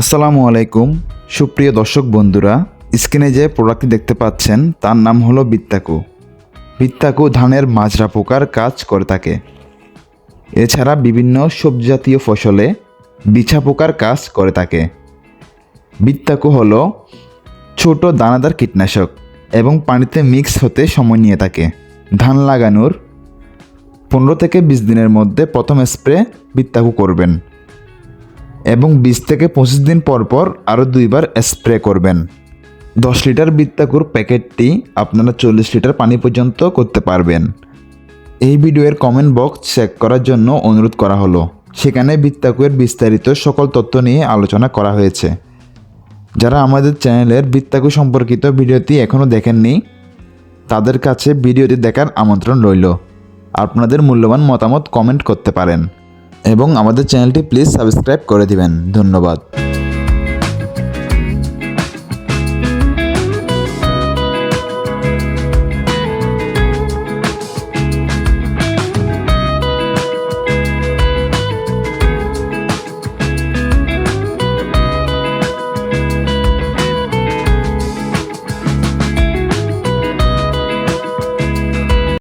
আসসালামু আলাইকুম। সুপ্রিয় দর্শক বন্ধুরা, স্ক্রিনে যে প্রোডাক্টটি দেখতে পাচ্ছেন, তার নাম হলো বিত্তাকু। বিত্তাকু ধানের মাজরা পোকার কাজ করে থাকে। এছাড়া বিভিন্ন সবজি জাতীয় ফসলে বিছা পোকার কাজ করে থাকে। বিত্তাকু হলো ছোট দানাদার কীটনাশক এবং পানিতে মিক্স হতে সময় নিয়ে থাকে। ধান লাগানোর পনেরো থেকে বিশ দিনের মধ্যে প্রথম স্প্রে বিত্তাকু করবেন। এবং বিশ থেকে পঁচিশ দিন পর পর আরও দুইবার স্প্রে করবেন। দশ লিটার বৃত্তাকুর প্যাকেটটি আপনারা চল্লিশ লিটার পানি পর্যন্ত করতে পারবেন। এই ভিডিওর কমেন্ট বক্স চেক করার জন্য অনুরোধ করা হলো। সেখানে বিত্তাকুয়ের বিস্তারিত সকল তথ্য নিয়ে আলোচনা করা হয়েছে। যারা আমাদের চ্যানেলের বৃত্তাকু সম্পর্কিত ভিডিওটি এখনও দেখেননি, তাদের কাছে ভিডিওটি দেখার আমন্ত্রণ রইল। আপনাদের মূল্যবান মতামত কমেন্ট করতে পারেন। এবং আমাদের চ্যানেলটি প্লিজ সাবস্ক্রাইব করে দিবেন। ধন্যবাদ।